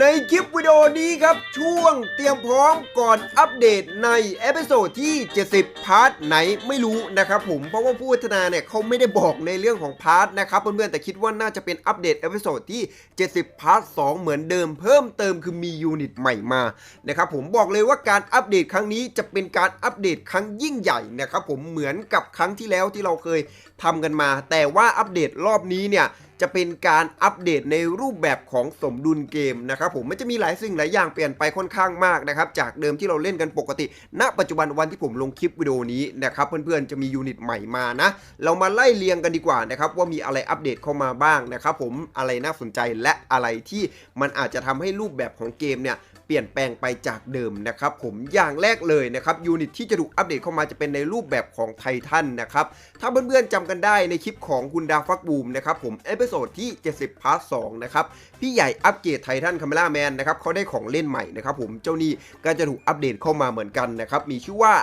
ในคลิปวิดีโอนี้ครับ ช่วงเตรียมพร้อมก่อนอัปเดตในเอพิโซดที่ 70 พาร์ทไหนไม่รู้นะครับผมเพราะว่าผู้พัฒนาเนี่ยเขาไม่ได้บอกในเรื่องของพาร์ทนะครับเพื่อนๆแต่คิดว่าน่าจะเป็นอัปเดตเอพิโซดที่ 70 พาร์ท 2 เหมือนเดิมเพิ่มเติมคือมียูนิตใหม่มานะครับผมบอกเลยว่าการอัปเดตครั้งนี้จะเป็นการอัปเดตครั้งยิ่งใหญ่นะครับผมเหมือนกับครั้งที่แล้วที่เราเคยทำกันมา แต่ว่าอัปเดตรอบนี้เนี่ยจะเป็นการอัปเดตในรูปแบบของสมดุลเกมนะครับผมมันจะมีหลายสิ่งหลายอย่างเปลี่ยนไปค่อนข้างมากนะครับจากเดิมที่เราเล่นกันปกติ ณ ปัจจุบันวันที่ผมลงคลิปวิดีโอนี้นะครับเพื่อนๆจะมียูนิตใหม่มานะ เรามาไล่เรียงกันดีกว่านะครับว่ามีอะไรอัปเดตเข้ามาบ้างนะครับผมอะไรน่าสนใจและอะไรที่มันอาจจะทำให้รูปแบบของเกมเนี่ย เปลี่ยนแปลงไปจากเดิมนะครับผมอย่างแรกเลยนะครับยูนิตที่จะถูกอัปเดตเข้ามาจะเป็นในรูปแบบของไททันนะครับถ้าเพื่อนๆจำกันได้ในคลิปของคุณดาฟักบูมนะครับผมเอพิโซดที่ 70พาร์ท2นะครับพี่ใหญ่อัปเกรดไททันคาเมล่าแมนนะครับเขาได้ของเล่นใหม่นะครับผมเจ้านี่ก็จะถูกอัปเดตเข้ามาเหมือนกันนะครับมีชื่อว่า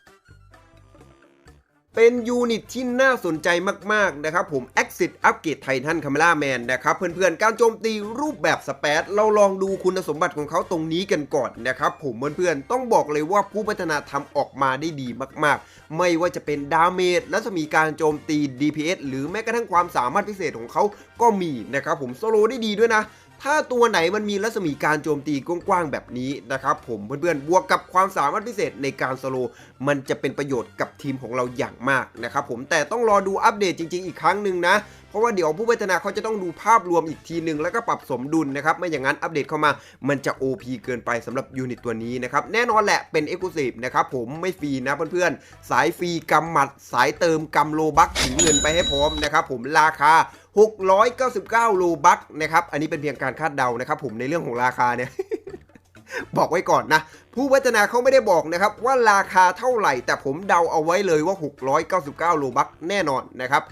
เป็นยูนิตที่น่าสนใจมาก ๆ นะครับผม Exit อัปเกรดไททันคาเมล่าแมนนะครับเพื่อน ๆ การโจมตีรูปแบบสเปซเราลองดูคุณสมบัติของเขาตรงนี้กันก่อนนะครับผมเพื่อน ๆ ต้องบอกเลยว่าผู้พัฒนาทำออกมาได้ดีมาก ๆ ไม่ว่าจะเป็นดาเมจและจะมีการโจมตี DPS หรือแม้กระทั่งความสามารถพิเศษของเขาก็มีนะครับผมโซโลได้ดีด้วยนะ ถ้าตัวไหนมันมีรัศมีการโจมตีกว้างๆแบบนี้นะครับผมเพื่อนๆบวกกับความสามารถพิเศษในการสโลมันจะเป็นประโยชน์กับทีมของเราอย่างมากนะครับผมแต่ต้องรอดูอัปเดตจริง ๆ อีกครั้งหนึ่งนะเพราะว่าเดี๋ยวผู้พัฒนาเขาจะต้องดูภาพรวมอีกทีหนึ่งแล้วก็ปรับสมดุลนะครับไม่อย่างนั้นอัปเดตเข้ามามันจะ OP เกินไปสำหรับยูนิตตัวนี้นะครับแน่นอนแหละเป็น e x c l u s i v e นะครับผมไม่ฟรีนะเพื่อนๆสายฟรีกำหมัด สายเติมกำโลบักถึงเงินไปให้พร้อมนะครับผมราคา 699 โลบักนะครับ อันนี้เป็นเพียงการคาดเดานะครับผมในเรื่องของราคาเนี่ย บอกไว้ก่อนนะ ผู้พัฒนาเขาไม่ได้บอกนะครับ ว่าราคาเท่าไหร่ แต่ผมเดาเอาไว้เลยว่า 699 โลบักแน่นอนนะครับ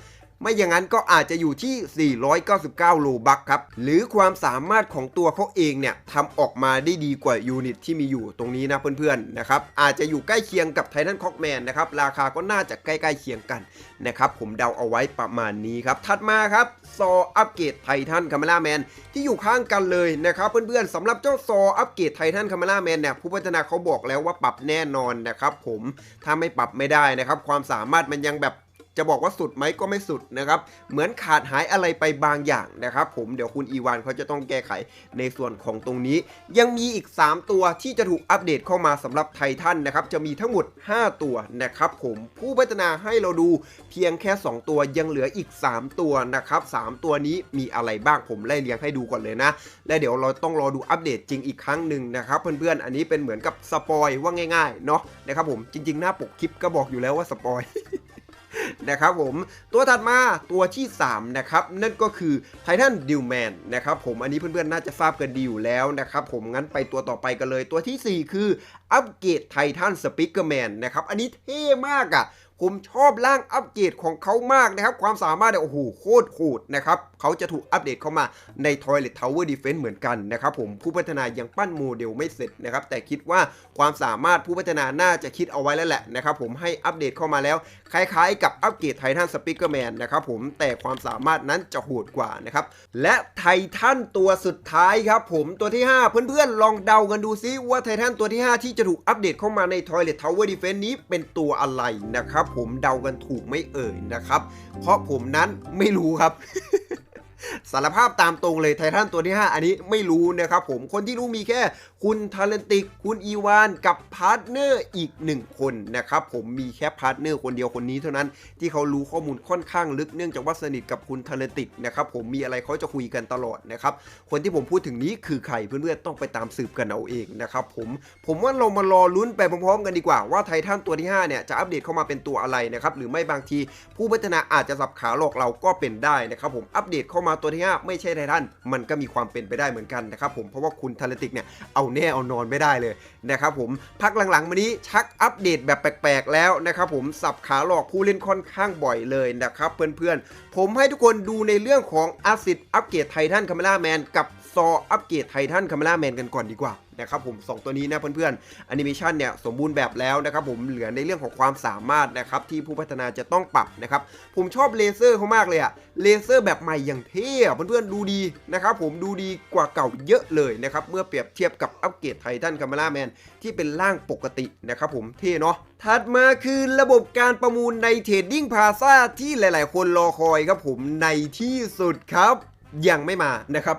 ไม่อย่างนั้นก็อาจจะอยู่ที่ 499 โลบักครับ หรือความสามารถของตัวเขาเองเนี่ยทำออกมาได้ดีกว่ายูนิตที่มีอยู่ตรงนี้นะเพื่อนๆนะครับ อาจจะอยู่ใกล้เคียงกับไททันคอกแมนนะครับ ราคาก็น่าจะใกล้ๆเคียงกันนะครับ ผมเดาเอาไว้ประมาณนี้ครับ ถัดมาครับ ซออัปเกรดไททันคาเมล่าแมนที่อยู่ข้างกันเลยนะครับเพื่อนๆสำหรับเจ้าซออัปเกรดไททันคาเมล่าแมนเนี่ยผู้พัฒนาเขาบอกแล้วว่าปรับแน่นอนนะครับผมถ้าไม่ปรับไม่ได้นะครับ ความสามารถมันยังแบบ จะบอกว่าสุดไหมก็ไม่สุดนะครับ เหมือนขาดหายอะไรไปบางอย่างนะครับ ผมเดี๋ยวคุณอีวานเขาจะต้องแก้ไขในส่วนของตรงนี้ ยังมีอีก 3 ตัวที่จะถูกอัปเดตเข้ามาสำหรับไททันนะครับ จะมีทั้งหมด 5 ตัวนะครับผมผู้พัฒนาให้เราดูเพียงแค่ 2 ตัวยังเหลืออีก 3 ตัวนะครับ 3 ตัวนี้มีอะไรบ้างผมไล่เรียงให้ดูก่อนเลยนะ และเดี๋ยวเราต้องรอดูอัปเดตจริงอีกครั้งหนึ่งนะครับเพื่อนๆอันนี้เป็นเหมือนกับสปอยว่าง่ายๆเนาะนะครับผมจริงๆ หน้าปกคลิปก็บอกอยู่แล้วว่าสปอย นะครับผมตัวถัดมาตัวที่ 3 นะครับ นั่นก็คือไททันดิวแมนนะครับผมอันนี้เพื่อนๆ น่าจะทราบกันดีอยู่แล้วนะครับผมงั้นไปตัวต่อไปกันเลย ตัวทีสี่4 คืออัปเกรดไททันสปิเกอร์แมนนะครับ อันนี้เท่มากอะ่ะ ผมชอบร่างอัปเกรดของเขามากนะครับ ความสามารถเนี่ยโอ้โหโคตรโหดนะครับเขาจะถูกอัปเดตเข้ามาใน Toilet Tower Defense เหมือนกันนะครับผมผู้พัฒนายังปั้นโมเดลไม่เสร็จนะครับ แต่คิดว่าความสามารถผู้พัฒนาน่าจะคิดเอาไว้แล้วแหละนะครับผมให้อัปเดตเข้ามาแล้ว คล้ายๆ กับอัปเกรดไททันสปิเกอร์แมนนะครับผมแต่ความสามารถนั้นจะโหดกว่านะครับและไททันตัวสุดท้ายครับผมตัวที่ 5 เพื่อนๆลองเดากันดูซิว่าไททันตัวที่ 5 ที่จะถูกอัปเดตเข้ามาใน Toilet Tower Defense นี้เป็นตัวอะไรนะครับผมเดากันถูกไม่เอ่ยนะครับ เพราะผมนั้นไม่รู้ครับ สารภาพตามตรงเลยไททันตัวที่ 5 อันนี้ไม่รู้นะครับผมคนที่รู้มีแค่ คุณทาเลนติก คุณอีวานกับพาร์ทเนอร์อีกหนึ่งคนนะครับผมมีแค่พาร์ทเนอร์คนเดียวคนนี้เท่านั้นที่เขารู้ข้อมูลค่อนข้างลึกเนื่องจากว่าสนิทกับคุณทาเลนติกนะครับผมมีอะไรเขาจะคุยกันตลอดนะครับคนที่ผมพูดถึงนี้คือใครเพื่อนๆต้องไปตามสืบกันเอาเองนะครับผมผมว่าเรามารอลุ้นไปพร้อมๆ กันดีกว่าว่าไททันตัวที่5เนี่ยจะอัปเดตเข้ามาเป็นตัวอะไรนะครับหรือไม่บางทีผู้พัฒนาอาจจะสับขาหลอกเราก็เป็นได้นะครับผมอัปเดตเข้ามาตัวที่ 5 ไม่ใช่ไททันมันก็มีความเป็นไปได้เหมือนกันนะครับผมเพราะว่าคุณทาเลติกเนี่ยเอาแน่เอานอนไม่ได้เลยนะครับผมพักหลังๆมานี้ชักอัปเดตแบบแปลกๆแล้วนะครับผมสับขาหลอกผู้เล่นค่อนข้างบ่อยเลยนะครับเพื่อนๆผมให้ทุกคนดูในเรื่องของอาซิดอัปเกรดไททันคาเมล่าแมนกับ ซออัปเกรดไททันคาเมล่าแมนกันก่อนดีกว่านะครับผมสองตัวนี้นะเพื่อนๆแอนิเมชันเนี่ยสมบูรณ์แบบแล้วนะครับผมเหลือในเรื่องของความสามารถนะครับที่ผู้พัฒนาจะต้องปรับนะครับผมชอบเลเซอร์เขามากเลยอะเลเซอร์แบบใหม่อย่างเท่อะเพื่อนๆดูดีนะครับผมดูดีกว่าเก่าเยอะเลยนะครับเมื่อเปรียบเทียบกับอัปเกรดไททันคาเมล่าแมนที่เป็นร่างปกตินะครับผมเท่เนาะถัดมาคือระบบการประมูลในเทรดดิ้งพาซาที่หลายๆ คนรอคอยครับผมในที่สุดครับ ยังไม่มานะครับ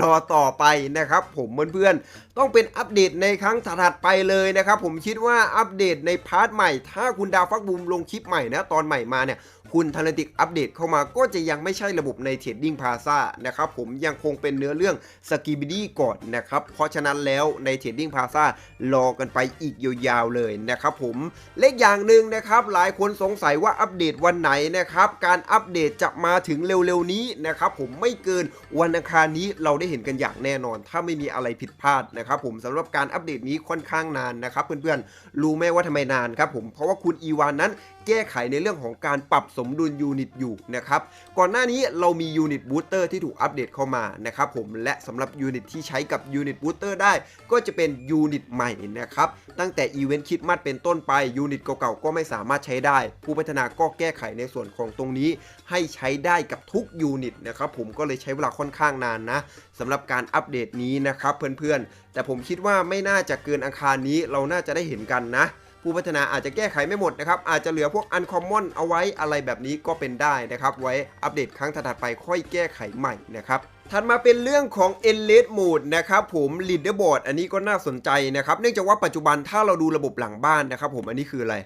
รอต่อไปนะครับผมเพื่อนๆต้องเป็นอัปเดตในครั้งถัดไปเลยนะครับผมคิดว่าอัปเดตในพาร์ทใหม่ ถ้าคุณดาวฟักบูมลงคลิปใหม่นะตอนใหม่มาเนี่ยคุณทันติกอัปเดตเข้ามาก็จะยังไม่ใช่ระบบในเทรดดิ้งพาซานะครับผมยังคงเป็นเนื้อเรื่องสกีบิดี้ก่อนนะครับเพราะฉะนั้นแล้วในเทรดดิ้งพาซารอกันไปอีกยาวๆเลยนะครับผมเล็กอย่างหนึ่งนะครับหลายคนสงสัยว่าอัปเดตวันไหนนะครับการอัปเดตจะมาถึงเร็วๆนี้นะครับผมไม่เกินวันอังคารนี้เราได้เห็นกันอย่างแน่นอน ถ้าไม่มีอะไรผิดพลาดนะครับผมสำหรับการอัปเดตนี้ค่อนข้างนานนะครับเพื่อนๆรู้ไหมว่าทำไมนานครับผมเพราะว่าคุณอีวานนั้นแก้ไขในเรื่องของการปรับสมดุลยูนิตอยู่นะครับก่อนหน้านี้เรามียูนิตบูสเตอร์ที่ถูกอัปเดตเข้ามานะครับผมและสำหรับยูนิตที่ใช้กับยูนิตบูสเตอร์ได้ ก็จะเป็นยูนิตใหม่นะครับตั้งแต่อีเวนต์คิดมัดเป็นต้นไปยูนิตเก่าๆก็ไม่สามารถใช้ได้ ผู้พัฒนาก็แก้ไขในส่วนของตรงนี้ ให้ใช้ได้กับทุกยูนิตนะครับผมก็เลยใช้เวลาค่อนข้างนานนะสำหรับการอัปเดตนี้นะครับเพื่อนๆ แต่ผมคิดว่าไม่น่าจะเกินอังคารนี้เราน่าจะได้เห็นกันนะ ผู้พัฒนาอาจจะแก้ไขไม่หมดนะครับ อาจจะเหลือพวก Uncommon เอาไว้อะไรแบบนี้ก็เป็นได้นะครับ ไว้อัปเดตครั้งถัดไปค่อยแก้ไขใหม่นะครับถัดมาเป็นเรื่องของ e n l e s Mode นะครับผม Leaderboard อันนี้ก็น่าสนใจนะครับ เนื่องจากว่าปัจจุบันถ้าเราดูระบบหลังบ้านนะครับผมอันนี้คืออะไร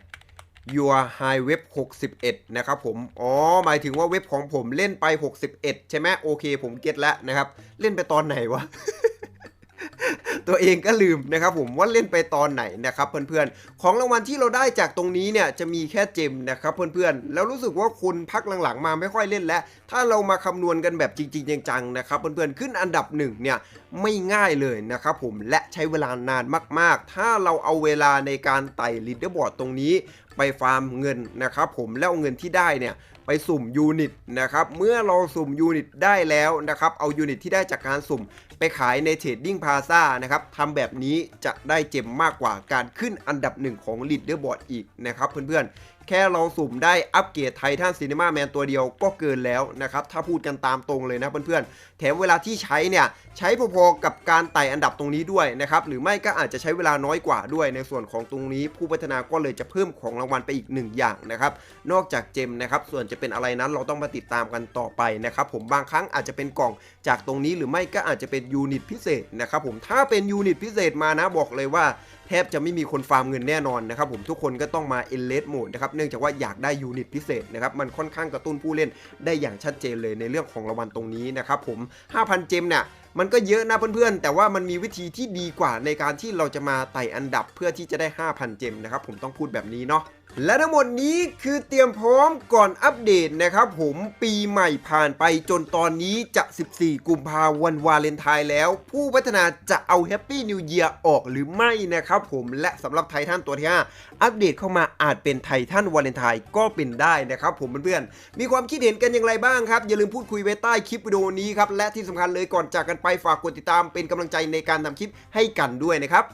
Your High Web 61 นะครับผม อ๋อ หมายถึงว่าเว็บของผมเล่นไป 61 ใช่ไหมโอเค ผมเก็ตแล้วนะครับ เล่นไปตอนไหนวะ ตัวเองก็ลืมนะครับผมว่าเล่นไปตอนไหนนะครับเพื่อนๆ ของรางวัลที่เราได้จากตรงนี้เนี่ยจะมีแค่เจมนะครับเพื่อนๆ แล้วรู้สึกว่าคุณพักหลังๆ มาไม่ค่อยเล่นแล้ว ถ้าเรามาคำนวณกันแบบจริง ๆ จังๆนะครับเพื่อนๆ ขึ้นอันดับหนึ่งเนี่ยไม่ง่ายเลยนะครับผมและใช้เวลานานมากๆ ถ้าเราเอาเวลาในการไต่ลีดเดอร์บอร์ดตรงนี้ไปฟาร์มเงินนะครับผมแล้วเอาเงินที่ได้เนี่ย ไปสุ่มยูนิตนะครับเมื่อเราสุ่มยูนิตได้แล้วนะครับเอายูนิตที่ได้จากการสุ่มไปขายในเทรดดิ้งพาซานะครับทำแบบนี้จะได้เจมมากกว่าการขึ้นอันดับหนึ่งของลีดเดอร์บอร์ดอีกนะครับเพื่อนๆ แค่เราสุ่มได้อัปเกรดไททันซีนีมาแมนตัวเดียวก็เกินแล้วนะครับ ถ้าพูดกันตามตรงเลยนะเพื่อนๆ แถมเวลาที่ใช้เนี่ยใช้พอๆกับการไต่อันดับตรงนี้ด้วยนะครับ หรือไม่ก็อาจจะใช้เวลาน้อยกว่าด้วย ในส่วนของตรงนี้ผู้พัฒนาก็เลยจะเพิ่มของรางวัลไปอีกหนึ่งอย่างนะครับ นอกจากเจมนะครับ ส่วนจะเป็นอะไรนั้นเราต้องมาติดตามกันต่อไปนะครับผมบางครั้งอาจจะเป็นกล่องจากตรงนี้หรือไม่ก็อาจจะเป็นยูนิตพิเศษนะครับผมถ้าเป็นยูนิตพิเศษมานะบอกเลยว่า แทบจะไม่มีคนฟาร์มเงินแน่นอนนะครับผมทุกคนก็ต้องมา e n l e s Mode นะครับเนื่องจากว่าอยากได้ยูนิตพิเศษนะครับมันค่อนข้างกระตุ้นผู้เล่นได้อย่างชัดเจนเลยในเรื่องของรางวัลตรงนี้นะครับผม 5,000 เจมเนี่ยมันก็เยอะนะเพื่อนๆ แต่ว่ามันมีวิธีที่ดีกว่าในการที่เราจะมาไต่อันดับเพื่อที่จะได้ 5,000 เจมนะครับผมต้องพูดแบบนี้เนาะ และทั้งหมดนี้คือเตรียมพร้อมก่อนอัปเดตนะครับผมปีใหม่ผ่านไปจนตอนนี้จะ 14 กุมภาวันวาเลนไทน์แล้ว ผู้พัฒนาจะเอาแฮปปี้นิวเ a ียร์ออกหรือไม่นะครับผมและสำหรับไททันตัวที่ 5 อัปเดตเข้ามาอาจเป็นไททันวาเลนไทน์ก็เป็นได้นะครับผมเพื่อนๆ มีความคิดเห็นกันอย่างไรบ้างครับ อย่าลืมพูดคุยไว้ใต้คลิปวิดีโอนี้ครับและที่สำคัญเลยก่อนจากกันไปฝากกดติดตามเป็นกำลังใจในการทำคลิปให้กันด้วยนะครับ